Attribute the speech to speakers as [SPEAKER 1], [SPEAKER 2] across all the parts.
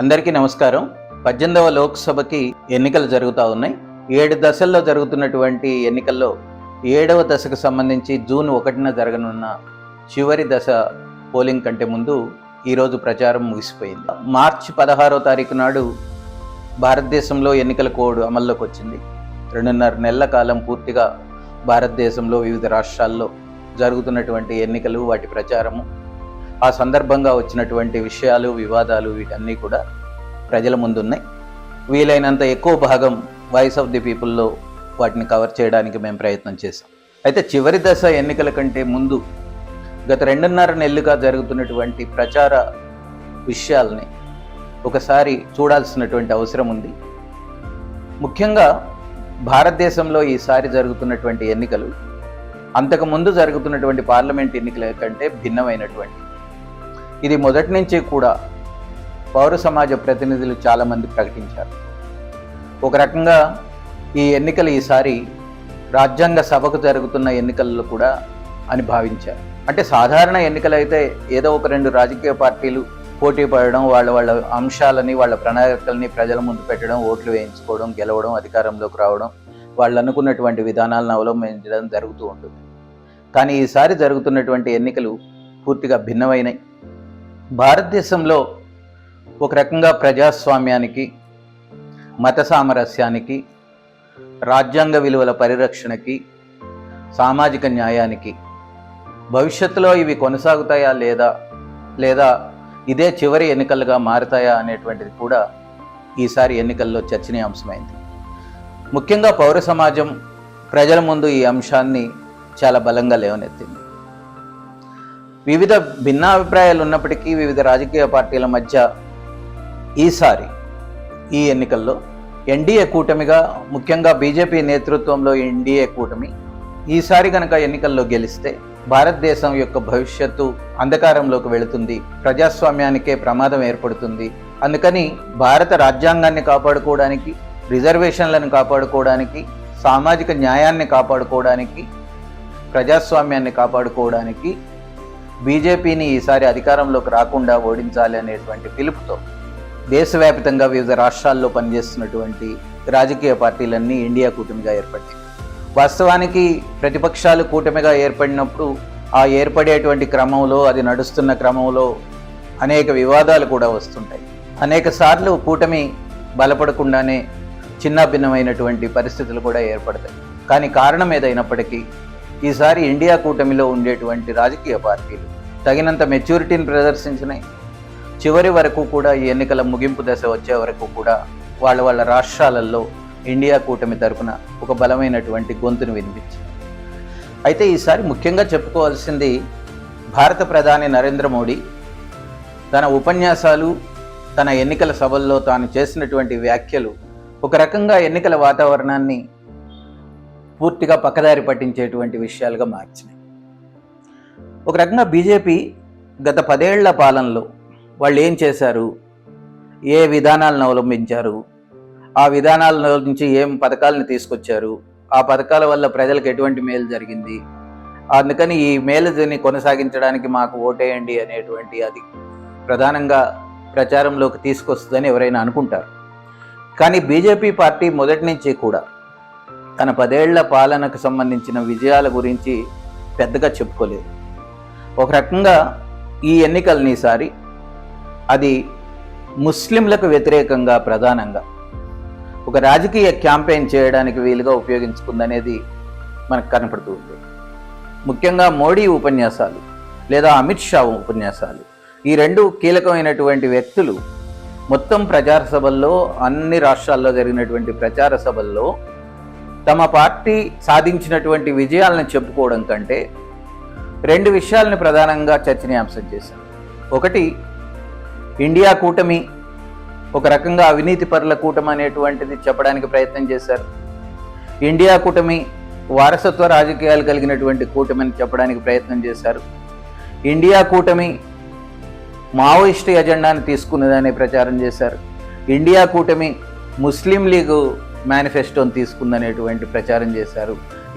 [SPEAKER 1] అందరికీ నమస్కారం. పద్దెనిమిదవ లోక్సభకి ఎన్నికలు జరుగుతూ ఉన్నాయి. ఏడు దశల్లో జరుగుతున్నటువంటి ఎన్నికల్లో ఏడవ దశకు సంబంధించి జూన్ ఒకటిన జరగనున్న చివరి దశ పోలింగ్ కంటే ముందు ఈరోజు ప్రచారం ముగిసిపోయింది. మార్చి పదహారో తారీఖు నాడు భారతదేశంలో ఎన్నికల కోడ్ అమల్లోకి వచ్చింది. రెండున్నర నెలల కాలం పూర్తిగా భారతదేశంలో వివిధ రాష్ట్రాల్లో జరుగుతున్నటువంటి ఎన్నికలు వాటి ప్రచారము ఆ సందర్భంగా వచ్చినటువంటి విషయాలు వివాదాలు వీటన్నీ కూడా ప్రజల ముందున్నాయి. వీలైనంత ఎక్కువ భాగం వాయిస్ ఆఫ్ ది పీపుల్లో వాటిని కవర్ చేయడానికి మేము ప్రయత్నం చేశాం. అయితే చివరి దశ ఎన్నికల కంటే ముందు గత రెండున్నర నెలలుగా జరుగుతున్నటువంటి ప్రచార విషయాల్ని ఒకసారి చూడాల్సినటువంటి అవసరం ఉంది. ముఖ్యంగా భారతదేశంలో ఈసారి జరుగుతున్నటువంటి ఎన్నికలు అంతకుముందు జరుగుతున్నటువంటి పార్లమెంట్ ఎన్నికల కంటే భిన్నమైనటువంటి ఇది మొదటి నుంచి కూడా పౌర సమాజ ప్రతినిధులు చాలామంది ప్రకటించారు. ఒక రకంగా ఈ ఎన్నికలు ఈసారి రాజ్యాంగ సభకు జరుగుతున్న ఎన్నికల్లో కూడా అని భావించారు. అంటే సాధారణ ఎన్నికలైతే ఏదో ఒక రెండు రాజకీయ పార్టీలు పోటీ పడడం వాళ్ళ వాళ్ళ అంశాలని వాళ్ళ ప్రణాళికల్ని ప్రజల ముందు పెట్టడం ఓట్లు వేయించుకోవడం గెలవడం అధికారంలోకి రావడం వాళ్ళు అనుకున్నటువంటి విధానాలను అవలంబించడం జరుగుతూ ఉంటుంది. కానీ ఈసారి జరుగుతున్నటువంటి ఎన్నికలు పూర్తిగా భిన్నమైనవి భారతదేశంలో ఒక రకంగా ప్రజాస్వామ్యానికి మత సామరస్యానికి రాజ్యాంగ విలువల పరిరక్షణకి సామాజిక న్యాయానికి భవిష్యత్తులో ఇవి కొనసాగుతాయా లేదా లేదా ఇదే చివరి ఎన్నికలుగా మారుతాయా అనేటువంటిది కూడా ఈసారి ఎన్నికల్లో చర్చనీయాంశమైంది. ముఖ్యంగా పౌర సమాజం ప్రజల ముందు ఈ అంశాన్ని చాలా బలంగా లేవనెత్తింది. వివిధ భిన్నాభిప్రాయాలు ఉన్నప్పటికీ వివిధ రాజకీయ పార్టీల మధ్య ఈసారి ఈ ఎన్నికల్లో ఎన్డీఏ కూటమిగా ముఖ్యంగా బీజేపీ నేతృత్వంలో ఎన్డీఏ కూటమి ఈసారి కనుక ఎన్నికల్లో గెలిస్తే భారతదేశం యొక్క భవిష్యత్తు అంధకారంలోకి వెళుతుంది ప్రజాస్వామ్యానికే ప్రమాదం ఏర్పడుతుంది. అందుకని భారత రాజ్యాంగాన్ని కాపాడుకోవడానికి రిజర్వేషన్లను కాపాడుకోవడానికి సామాజిక న్యాయాన్ని కాపాడుకోవడానికి ప్రజాస్వామ్యాన్ని కాపాడుకోవడానికి బీజేపీని ఈసారి అధికారంలోకి రాకుండా ఓడించాలి అనేటువంటి పిలుపుతో దేశవ్యాప్తంగా వివిధ రాష్ట్రాల్లో పనిచేస్తున్నటువంటి రాజకీయ పార్టీలన్నీ ఇండియా కూటమిగా ఏర్పడ్డాయి. వాస్తవానికి ప్రతిపక్షాలు కూటమిగా ఏర్పడినప్పుడు ఆ ఏర్పడేటువంటి క్రమంలో అది నడుస్తున్న క్రమంలో అనేక వివాదాలు కూడా వస్తుంటాయి. అనేక సార్లు కూటమి బలపడకుండానే చిన్న భిన్నమైనటువంటి పరిస్థితులు కూడా ఏర్పడతాయి. కానీ కారణం ఏదైనప్పటికీ ఈసారి ఇండియా కూటమిలో ఉండేటువంటి రాజకీయ పార్టీలు తగినంత మెచ్యూరిటీని ప్రదర్శించినాయి. చివరి వరకు కూడా ఈ ఎన్నికల ముగింపు దశ వచ్చే వరకు కూడా వాళ్ళ వాళ్ళ రాష్ట్రాలలో ఇండియా కూటమి తరపున ఒక బలమైనటువంటి గొంతును వినిపించింది. అయితే ఈసారి ముఖ్యంగా చెప్పుకోవాల్సింది భారత ప్రధాని నరేంద్ర మోడీ తన ఉపన్యాసాలు తన ఎన్నికల సభల్లో తాను చేసినటువంటి వ్యాఖ్యలు ఒక రకంగా ఎన్నికల వాతావరణాన్ని పూర్తిగా పక్కదారి పట్టించేటువంటి విషయాలుగా మార్చినాయి. ఒక రకంగా బీజేపీ గత పదేళ్ళ పాలనలో వాళ్ళు ఏం చేశారు? ఏ విధానాలను అవలంబించారు? ఆ విధానాల నుంచి ఏం పథకాలను తీసుకొచ్చారు? ఆ పథకాల వల్ల ప్రజలకు ఎటువంటి మేలు జరిగింది? అందుకని ఈ మేలుని కొనసాగించడానికి మాకు ఓటేయండి అనేటువంటి అది ప్రధానంగా ప్రచారంలోకి తీసుకొస్తుందని ఎవరైనా అనుకుంటారు. కానీ బీజేపీ పార్టీ మొదటి నుంచి కూడా తన పదేళ్ళ పాలనకు సంబంధించిన విజయాల గురించి పెద్దగా చెప్పుకోలేదు. ఒక రకంగా ఈ ఎన్నికలని ఈసారి అది ముస్లింలకు వ్యతిరేకంగా ప్రధానంగా ఒక రాజకీయ క్యాంపెయిన్ చేయడానికి వీలుగా ఉపయోగించుకుందనేది మనకు కనపడుతుంది ముఖ్యంగా మోడీ ఉపన్యాసాలు లేదా అమిత్ షా ఉపన్యాసాలు ఈ రెండు కీలకమైనటువంటి వ్యక్తులు మొత్తం ప్రచార సభల్లో అన్ని రాష్ట్రాల్లో జరిగినటువంటి ప్రచార సభల్లో తమ పార్టీ సాధించినటువంటి విజయాలను చెప్పుకోవడం కంటే రెండు విషయాలను ప్రధానంగా చర్చనీయాంశం చేశారు ఒకటి ఇండియా కూటమి ఒక రకంగా అవినీతి పరుల కూటమి అనేటువంటిది చెప్పడానికి ప్రయత్నం చేశారు. ఇండియా కూటమి వారసత్వ రాజకీయాలు కలిగినటువంటి కూటమిని చెప్పడానికి ప్రయత్నం చేశారు. ఇండియా కూటమి మావోయిస్టు ఎజెండాను తీసుకున్నదని ప్రచారం చేశారు. ఇండియా కూటమి ముస్లిం లీగు మేనిఫెస్టోని తీసుకుందనేటువంటి ప్రచారం చేశారు.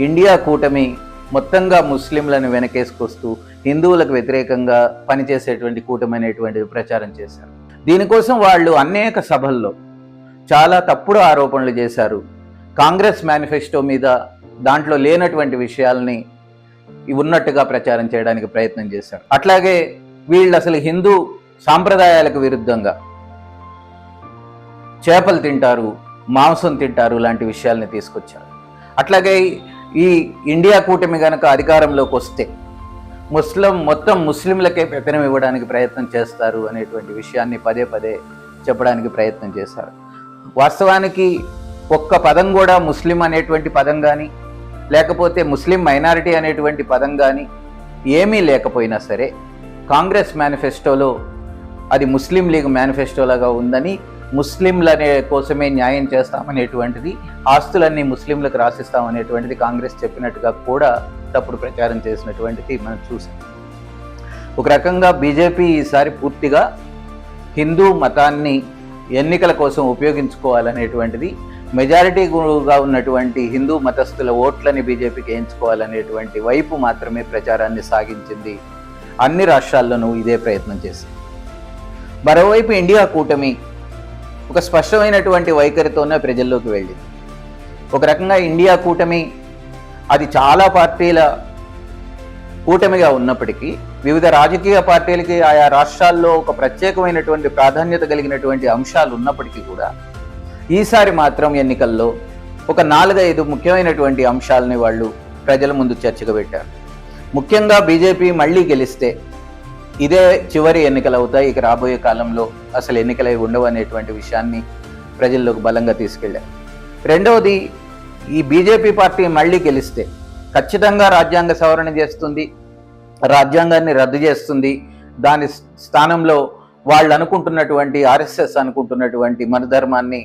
[SPEAKER 1] ఇండియా కూటమి మొత్తంగా ముస్లింలను వెనకేసుకొస్తూ హిందువులకు వ్యతిరేకంగా పనిచేసేటువంటి కూటమి అనేటువంటిది ప్రచారం చేశారు. దీనికోసం వాళ్ళు అనేక సభల్లో చాలా తప్పుడు ఆరోపణలు చేశారు. కాంగ్రెస్ మేనిఫెస్టో మీద దాంట్లో లేనటువంటి విషయాల్ని ఉన్నట్టుగా ప్రచారం చేయడానికి ప్రయత్నం చేశారు. అట్లాగే వీళ్ళు అసలు హిందూ సాంప్రదాయాలకు విరుద్ధంగా చేపలు తింటారు మాంసం తింటారు లాంటి విషయాల్ని తీసుకొచ్చారు. అట్లాగే ఈ ఇండియా కూటమి కనుక అధికారంలోకి వస్తే ముస్లిం మొత్తం ముస్లింలకే పెత్తనం ఇవ్వడానికి ప్రయత్నం చేస్తారు అనేటువంటి విషయాన్ని పదే పదే చెప్పడానికి ప్రయత్నం చేశారు. వాస్తవానికి ఒక్క పదం కూడా ముస్లిం అనేటువంటి పదం కానీ లేకపోతే ముస్లిం మైనారిటీ అనేటువంటి పదం కానీ ఏమీ లేకపోయినా సరే కాంగ్రెస్ మేనిఫెస్టోలో అది ముస్లిం లీగ్ మేనిఫెస్టోలాగా ఉందని ముస్లింలనే కోసమే న్యాయం చేస్తామనేటువంటిది ఆస్తులన్నీ ముస్లింలకు రాసిస్తామనేటువంటిది కాంగ్రెస్ చెప్పినట్టుగా కూడా తప్పుడు ప్రచారం చేసినటువంటిది మనం చూసాం. ఒక రకంగా బీజేపీ ఈసారి పూర్తిగా హిందూ మతాన్ని ఎన్నికల కోసం ఉపయోగించుకోవాలనేటువంటిది మెజారిటీగా ఉన్నటువంటి హిందూ మతస్థుల ఓట్లని బీజేపీకి ఎంచుకోవాలనేటువంటి వైపు మాత్రమే ప్రచారాన్ని సాగించింది అన్ని రాష్ట్రాల్లోనూ ఇదే ప్రయత్నం చేసింది. మరోవైపు ఇండియా కూటమి ఒక స్పష్టమైనటువంటి వైఖరితోనే ప్రజల్లోకి వెళ్ళింది ఒక రకంగా ఇండియా కూటమి అది చాలా పార్టీల కూటమిగా ఉన్నప్పటికీ వివిధ రాజకీయ పార్టీలకి ఆయా రాష్ట్రాల్లో ఒక ప్రత్యేకమైనటువంటి ప్రాధాన్యత కలిగినటువంటి అంశాలు ఉన్నప్పటికీ కూడా ఈసారి మాత్రం ఎన్నికల్లో ఒక నాలుగైదు ముఖ్యమైనటువంటి అంశాలని వాళ్ళు ప్రజల ముందు చర్చకు పెట్టారు. ముఖ్యంగా బీజేపీ మళ్ళీ గెలిస్తే ఇదే చివరి ఎన్నికలు అవుతాయి. ఇక రాబోయే కాలంలో అసలు ఎన్నికలై ఉండవు అనేటువంటి విషయాన్ని ప్రజల్లోకి బలంగా తీసుకెళ్ళారు. రెండవది ఈ బీజేపీ పార్టీ మళ్ళీ గెలిస్తే ఖచ్చితంగా రాజ్యాంగ సవరణ చేస్తుంది రాజ్యాంగాన్ని రద్దు చేస్తుంది. దాని స్థానంలో వాళ్ళు అనుకుంటున్నటువంటి ఆర్ఎస్ఎస్ అనుకుంటున్నటువంటి మన ధర్మాన్ని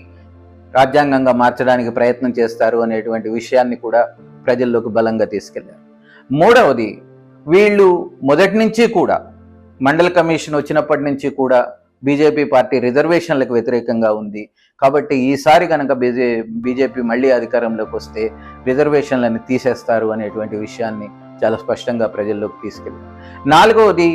[SPEAKER 1] రాజ్యాంగంగా మార్చడానికి ప్రయత్నం చేస్తారు అనేటువంటి విషయాన్ని కూడా ప్రజల్లోకి బలంగా తీసుకెళ్ళారు మూడవది వీళ్ళు మొదటి నుంచి కూడా మండల కమిషన్ వచ్చినప్పటి నుంచి కూడా బీజేపీ పార్టీ రిజర్వేషన్లకు వ్యతిరేకంగా ఉంది. కాబట్టి ఈసారి కనుక బీజే బీజేపీ మళ్ళీ అధికారంలోకి వస్తే రిజర్వేషన్లను తీసేస్తారు అనేటువంటి విషయాన్ని చాలా స్పష్టంగా ప్రజల్లోకి తీసుకెళ్ళారు నాలుగవది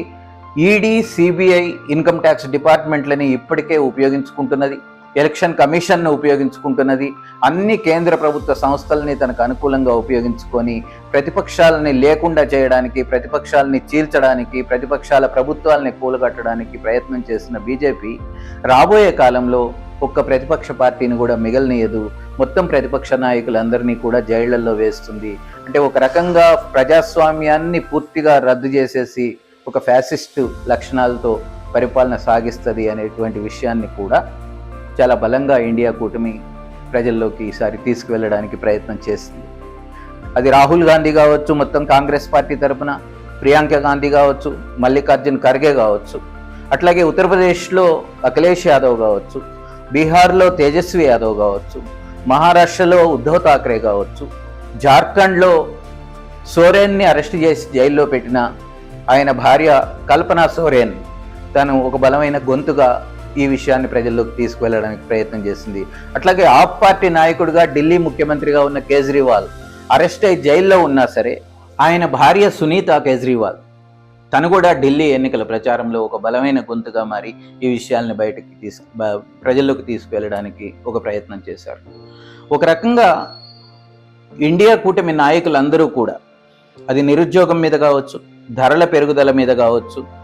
[SPEAKER 1] ఈడీ సిబిఐ ఇన్కమ్ ట్యాక్స్ డిపార్ట్మెంట్లని ఇప్పటికే ఉపయోగించుకుంటున్నది. ఎలక్షన్ కమిషన్ను ఉపయోగించుకుంటున్నది. అన్ని కేంద్ర ప్రభుత్వ సంస్థల్ని తనకు అనుకూలంగా ఉపయోగించుకొని ప్రతిపక్షాలని లేకుండా చేయడానికి ప్రతిపక్షాలని చీల్చడానికి ప్రతిపక్షాల ప్రభుత్వాలని కూలగట్టడానికి ప్రయత్నం చేసిన బీజేపీ రాబోయే కాలంలో ఒక్క ప్రతిపక్ష పార్టీని కూడా మిగలనీయదు. మొత్తం ప్రతిపక్ష నాయకులందరినీ కూడా జైళ్ళలో వేస్తుంది. అంటే ఒక రకంగా ప్రజాస్వామ్యాన్ని పూర్తిగా రద్దు చేసేసి ఒక ఫ్యాసిస్టు లక్షణాలతో పరిపాలన సాగిస్తుంది అనేటువంటి విషయాన్ని కూడా చాలా బలంగా ఇండియా కూటమి ప్రజల్లోకి ఈసారి తీసుకువెళ్ళడానికి ప్రయత్నం చేసింది అది రాహుల్ గాంధీ కావచ్చు మొత్తం కాంగ్రెస్ పార్టీ తరఫున ప్రియాంక గాంధీ కావచ్చు మల్లికార్జున్ ఖర్గే కావచ్చు అట్లాగే ఉత్తరప్రదేశ్లో అఖిలేష్ యాదవ్ కావచ్చు బీహార్లో తేజస్వి యాదవ్ కావచ్చు మహారాష్ట్రలో ఉద్ధవ్ ఠాక్రే కావచ్చు జార్ఖండ్లో సోరెన్ని అరెస్ట్ చేసి జైల్లో పెట్టిన ఆయన భార్య కల్పన సోరెన్ తను ఒక బలమైన గొంతుగా ఈ విషయాన్ని ప్రజల్లోకి తీసుకువెళ్ళడానికి ప్రయత్నం చేసింది. అట్లాగే ఆప్ పార్టీ నాయకుడిగా ఢిల్లీ ముఖ్యమంత్రిగా ఉన్న కేజ్రీవాల్ అరెస్ట్ అయి జైల్లో ఉన్నా సరే ఆయన భార్య సునీత కేజ్రీవాల్ తను కూడా ఢిల్లీ ఎన్నికల ప్రచారంలో ఒక బలమైన గొంతుగా మారి ఈ విషయాల్ని బయటకి తీసుకు ప్రజల్లోకి తీసుకువెళ్ళడానికి ఒక ప్రయత్నం చేశారు. ఒక రకంగా ఇండియా కూటమి నాయకులందరూ కూడా అది నిరుద్యోగం మీద కావచ్చు ధరల పెరుగుదల మీద కావచ్చు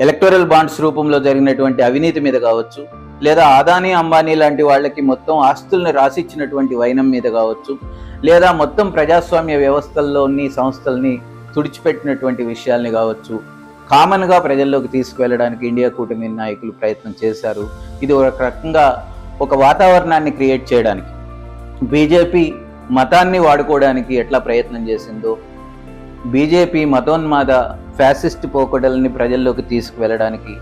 [SPEAKER 1] ఎలక్టోరల్ బాండ్స్ రూపంలో జరిగినటువంటి అవినీతి మీద కావచ్చు లేదా ఆదాని అంబానీ లాంటి వాళ్ళకి మొత్తం ఆస్తుల్ని రాసిచ్చినటువంటి వైనం మీద కావచ్చు లేదా మొత్తం ప్రజాస్వామ్య వ్యవస్థల్లోని సంస్థల్ని తుడిచిపెట్టినటువంటి విషయాల్ని కావచ్చు కామన్గా ప్రజల్లోకి తీసుకువెళ్ళడానికి ఇండియా కూటమి నాయకులు ప్రయత్నం చేశారు. ఇది ఒక రకంగా ఒక వాతావరణాన్ని క్రియేట్ చేయడానికి బీజేపీ మతాన్ని వాడుకోవడానికి ఎట్లా ప్రయత్నం చేసిందో బీజేపీ మతోన్మాద ఫ్యాసిస్ట్ పోకడల్ని ప్రజల్లోకి తీసుకువెళ్ళడానికి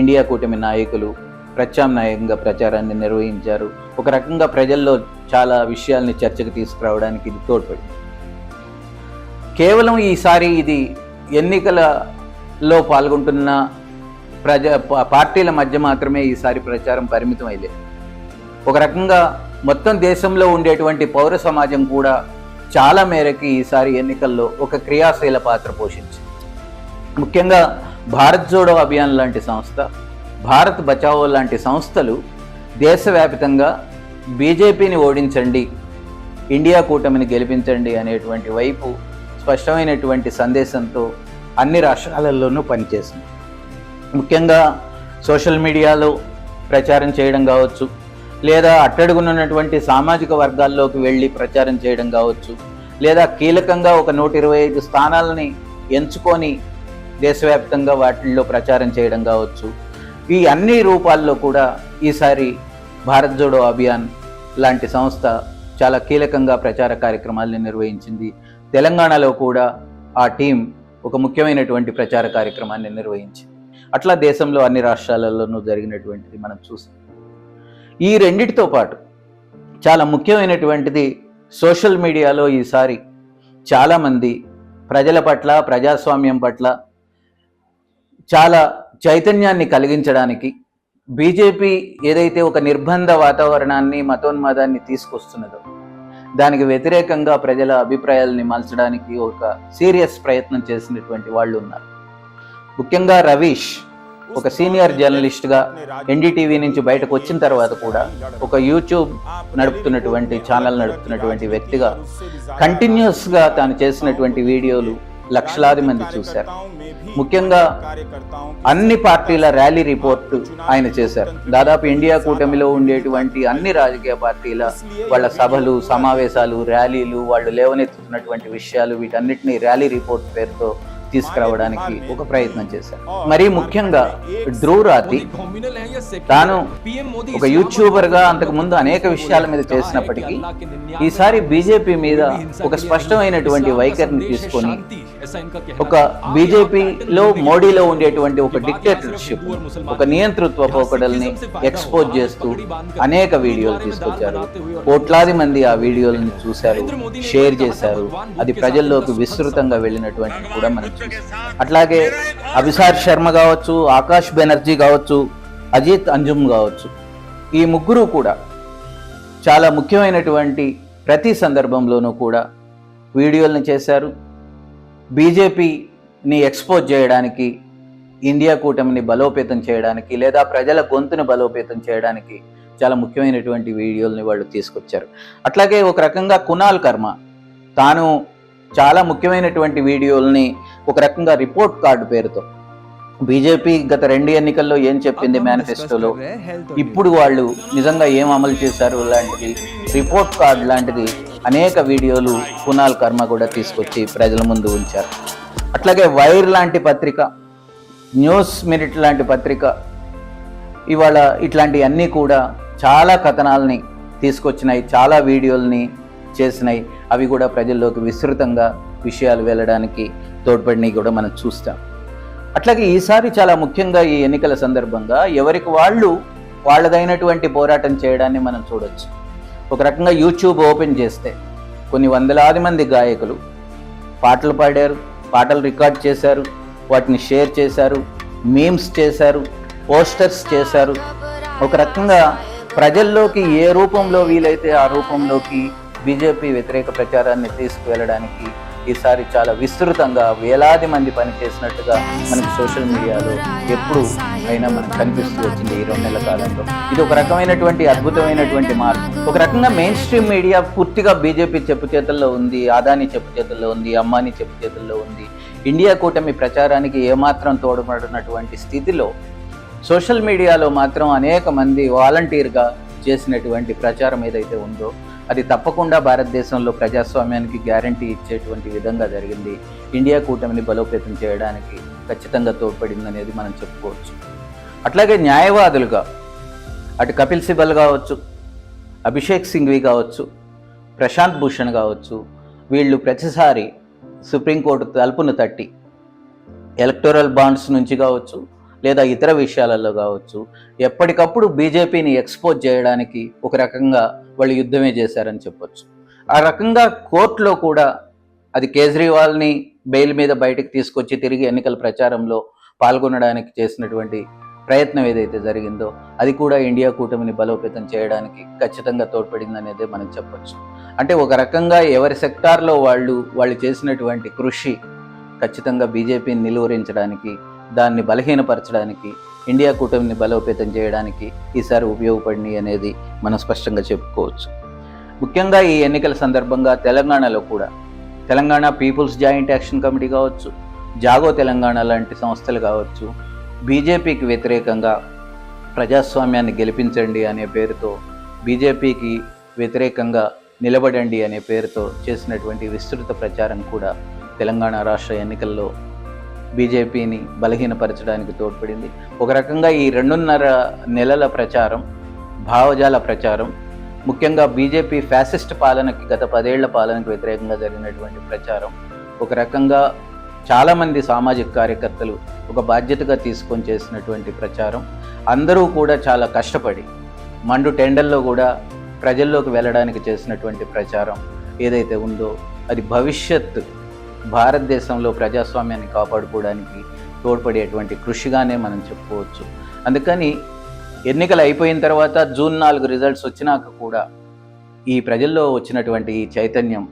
[SPEAKER 1] ఇండియా కూటమి నాయకులు ప్రత్యామ్నాయంగా ప్రచారాన్ని నిర్వహించారు. ఒక రకంగా ప్రజల్లో చాలా విషయాల్ని చర్చకు తీసుకురావడానికి ఇది తోడ్పడింది. కేవలం ఈసారి ఇది ఎన్నికలలో పాల్గొంటున్న ప్రజా పార్టీల మధ్య మాత్రమే ఈసారి ప్రచారం పరిమితం అయ్యలేదు. ఒక రకంగా మొత్తం దేశంలో ఉండేటువంటి పౌర సమాజం కూడా చాలా మేరకు ఈసారి ఎన్నికల్లో ఒక క్రియాశీల పాత్ర పోషించింది. ముఖ్యంగా భారత్ జోడో అభియాన్ లాంటి సంస్థ భారత్ బచావో లాంటి సంస్థలు దేశవ్యాప్తంగా బీజేపీని ఓడించండి ఇండియా కూటమిని గెలిపించండి అనేటువంటి వైపు స్పష్టమైనటువంటి సందేశంతో అన్ని రాష్ట్రాలలోనూ పనిచేసింది. ముఖ్యంగా సోషల్ మీడియాలో ప్రచారం చేయడం కావచ్చు లేదా అట్టడుగునున్నటువంటి సామాజిక వర్గాల్లోకి వెళ్ళి ప్రచారం చేయడం కావచ్చు లేదా కీలకంగా ఒక నూట ఇరవై ఐదు స్థానాలని ఎంచుకొని దేశవ్యాప్తంగా వాటిల్లో ప్రచారం చేయడం కావచ్చు. ఈ అన్ని రూపాల్లో కూడా ఈసారి భారత్ జోడో అభియాన్ లాంటి సంస్థ చాలా కీలకంగా ప్రచార కార్యక్రమాలను నిర్వహించింది. తెలంగాణలో కూడా ఆ టీం ఒక ముఖ్యమైనటువంటి ప్రచార కార్యక్రమాన్ని నిర్వహించింది. అట్లా దేశంలో అన్ని రాష్ట్రాలలోనూ జరిగినటువంటిది మనం చూసాం. ఈ రెండిటితో పాటు చాలా ముఖ్యమైనటువంటిది సోషల్ మీడియాలో ఈసారి చాలామంది ప్రజల పట్ల ప్రజాస్వామ్యం పట్ల చాలా చైతన్యాన్ని కలిగించడానికి బీజేపీ ఏదైతే ఒక నిర్బంధ వాతావరణాన్ని మతోన్మాదాన్ని తీసుకొస్తున్నదో దానికి వ్యతిరేకంగా ప్రజల అభిప్రాయాల్ని మలచడానికి ఒక సీరియస్ ప్రయత్నం చేసినటువంటి వాళ్ళు ఉన్నారు. ముఖ్యంగా రవీష్ ఒక సీనియర్ జర్నలిస్ట్గా ఎన్డీటీవీ నుంచి బయటకు వచ్చిన తర్వాత కూడా ఒక యూట్యూబ్ నడుపుతున్నటువంటి ఛానల్ నడుపుతున్నటువంటి వ్యక్తిగా కంటిన్యూస్గా తాను చేసినటువంటి వీడియోలు లక్షలాది మంది చూశారు. ముఖ్యంగా అన్ని పార్టీల ర్యాలీ రిపోర్ట్ ఆయన చేశారు. దాదాపు ఇండియా కూటమిలో ఉండేటువంటి అన్ని రాజకీయ పార్టీల వాళ్ళ సభలు సమావేశాలు ర్యాలీలు వాళ్ళు లేవనెత్తుతున్నటువంటి విషయాలు వీటన్నిటిని ర్యాలీ రిపోర్ట్ పేరుతో తీసుకురావడానికి ఒక ప్రయత్నం చేశారు. మరీ ముఖ్యంగా ధ్రువరాతి తాను ఒక యూట్యూబర్గా అంతకు ముందు అనేక విషయాల మీద చేసినప్పటికీ ఈసారి బీజేపీ మీద ఒక స్పష్టమైనటువంటి వైఖరిని తీసుకొని ఒక బీజేపీలో మోడీలో ఉండేటువంటి ఒక డిక్టేటర్షిప్ ఒక నియంతృత్వ పోకడల్ని ఎక్స్పోజ్ చేస్తూ అనేక వీడియోలు తీసుకొచ్చారు. కోట్లాది మంది ఆ వీడియోలను చూశారు షేర్ చేశారు. అది ప్రజల్లోకి విస్తృతంగా వెళ్ళినటువంటి కూడా మనం అట్లాగే అభిసార్ శర్మ కావచ్చు ఆకాష్ బెనర్జీ కావచ్చు అజిత్ అంజుమ్ కావచ్చు. ఈ ముగ్గురు కూడా చాలా ముఖ్యమైనటువంటి ప్రతి సందర్భంలోనూ కూడా వీడియోలను చేశారు. బీజేపీని ఎక్స్పోజ్ చేయడానికి ఇండియా కూటమిని బలోపేతం చేయడానికి లేదా ప్రజల గొంతుని బలోపేతం చేయడానికి చాలా ముఖ్యమైనటువంటి వీడియోల్ని వాళ్ళు తీసుకొచ్చారు. అట్లాగే ఒక రకంగా కునాల్ కర్మ తాను చాలా ముఖ్యమైనటువంటి వీడియోల్ని ఒక రకంగా రిపోర్ట్ కార్డు పేరుతో. బీజేపీ గత రెండు ఎన్నికల్లో ఏం చెప్పింది మేనిఫెస్టోలో? ఇప్పుడు వాళ్ళు నిజంగా ఏం అమలు చేశారు లాంటిది రిపోర్ట్ కార్డ్ లాంటిది అనేక వీడియోలు కునాల్ కర్మ కూడా తీసుకొచ్చి ప్రజల ముందు ఉంచారు. అట్లాగే వైర్ లాంటి పత్రిక న్యూస్ మినిట్ లాంటి పత్రిక ఇవాళ ఇట్లాంటి అన్నీ కూడా చాలా కథనాలని తీసుకొచ్చినాయి చాలా వీడియోల్ని చేసినాయి. అవి కూడా ప్రజల్లోకి విస్తృతంగా విషయాలు వెళ్ళడానికి తోడ్పడినవి కూడా మనం చూస్తాం. అట్లాగే ఈసారి చాలా ముఖ్యంగా ఈ ఎన్నికల సందర్భంగా ఎవరికి వాళ్ళు వాళ్ళదైనటువంటి పోరాటం చేయడాన్ని మనం చూడొచ్చు. ఒక రకంగా యూట్యూబ్ ఓపెన్ చేస్తే కొన్ని వందలాది మంది గాయకులు పాటలు పాడారు పాటలు రికార్డ్ చేశారు వాటిని షేర్ చేశారు మీమ్స్ చేశారు పోస్టర్స్ చేశారు. ఒక రకంగా ప్రజల్లోకి ఏ రూపంలో వీలైతే ఆ రూపంలోకి బీజేపీ వ్యతిరేక ప్రచారాన్ని తీసుకువెళ్ళడానికి ఈసారి చాలా విస్తృతంగా వేలాది మంది పనిచేసినట్టుగా మనకి సోషల్ మీడియాలో ఎప్పుడు అయినా మనకు కనిపిస్తూ వచ్చింది ఈ రెండు నెలల కాలంలో. ఇది ఒక రకమైనటువంటి అద్భుతమైనటువంటి మార్పు. ఒక రకంగా మెయిన్ స్ట్రీమ్ మీడియా పూర్తిగా బీజేపీ చెప్పు చేతుల్లో ఉంది ఆదాని చెప్పు చేతుల్లో ఉంది అమ్మాని చెప్పు చేతుల్లో ఉంది. ఇండియా కూటమి ప్రచారానికి ఏమాత్రం తోడ్పడినటువంటి స్థితిలో సోషల్ మీడియాలో మాత్రం అనేక మంది వాలంటీర్గా చేసినటువంటి ప్రచారం ఏదైతే ఉందో అది తప్పకుండా భారతదేశంలో ప్రజాస్వామ్యానికి గ్యారంటీ ఇచ్చేటువంటి విధంగా జరిగింది. ఇండియా కూటమిని బలోపేతం చేయడానికి ఖచ్చితంగా తోడ్పడింది అనేది మనం చెప్పుకోవచ్చు. అట్లాగే న్యాయవాదులుగా అటు కపిల్ సిబల్ కావచ్చు అభిషేక్ సింఘ్వి కావచ్చు ప్రశాంత్ భూషణ్ కావచ్చు వీళ్ళు ప్రతిసారి సుప్రీంకోర్టు తలుపును తట్టి ఎలక్టోరల్ బాండ్స్ నుంచి కావచ్చు లేదా ఇతర విషయాలలో కావచ్చు ఎప్పటికప్పుడు బీజేపీని ఎక్స్పోజ్ చేయడానికి ఒక రకంగా వాళ్ళు యుద్ధమే చేశారని చెప్పొచ్చు. ఆ రకంగా కోర్టులో కూడా అది కేజ్రీవాల్ని బెయిల్ మీద బయటకు తీసుకొచ్చి తిరిగి ఎన్నికల ప్రచారంలో పాల్గొనడానికి చేసినటువంటి ప్రయత్నం ఏదైతే జరిగిందో అది కూడా ఇండియా కూటమిని బలోపేతం చేయడానికి ఖచ్చితంగా తోడ్పడింది అనేది మనం చెప్పొచ్చు. అంటే ఒక రకంగా ఎవరి సెక్టార్లో వాళ్ళు వాళ్ళు చేసినటువంటి కృషి ఖచ్చితంగా బీజేపీని నిలువరించడానికి దాన్ని బలహీనపరచడానికి ఇండియా కూటమిని బలోపేతం చేయడానికి ఈసారి ఉపయోగపడినాయి అనేది మనం స్పష్టంగా చెప్పుకోవచ్చు. ముఖ్యంగా ఈ ఎన్నికల సందర్భంగా తెలంగాణలో కూడా Telangana people's joint action committee కావచ్చు జాగో తెలంగాణ లాంటి సంస్థలు కావచ్చు బీజేపీకి వ్యతిరేకంగా ప్రజాస్వామ్యాన్ని గెలిపించండి అనే పేరుతో బీజేపీకి వ్యతిరేకంగా నిలబడండి అనే పేరుతో చేసినటువంటి విస్తృత ప్రచారం కూడా తెలంగాణ రాష్ట్ర ఎన్నికల్లో బీజేపీని బలహీనపరచడానికి తోడ్పడింది. ఒక రకంగా ఈ రెండున్నర నెలల ప్రచారం భావజాల ప్రచారం ముఖ్యంగా బీజేపీ ఫ్యాసిస్ట్ పాలనకి గత పదేళ్ళ పాలనకు వ్యతిరేకంగా జరిగినటువంటి ప్రచారం ఒక రకంగా చాలామంది సామాజిక కార్యకర్తలు ఒక బాధ్యతగా తీసుకొని చేసినటువంటి ప్రచారం అందరూ కూడా చాలా కష్టపడి మండు టెండల్లో కూడా ప్రజల్లోకి వెళ్ళడానికి చేసినటువంటి ప్రచారం ఏదైతే ఉందో అది భవిష్యత్తు భారతదేశంలో ప్రజాస్వామ్యాన్ని కాపాడుకోవడానికి తోడ్పడేటువంటి కృషిగానే మనం చెప్పుకోవచ్చు. అందుకని ఎన్నికలు అయిపోయిన తర్వాత జూన్ నాలుగు రిజల్ట్స్ వచ్చినాక కూడా ఈ ప్రజల్లో వచ్చినటువంటి ఈ చైతన్యం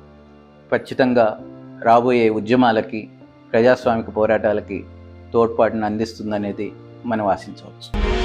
[SPEAKER 1] ఖచ్చితంగా రాబోయే ఉద్యమాలకి ప్రజాస్వామిక పోరాటాలకి తోడ్పాటును అందిస్తుందనేది మనం ఆశించవచ్చు.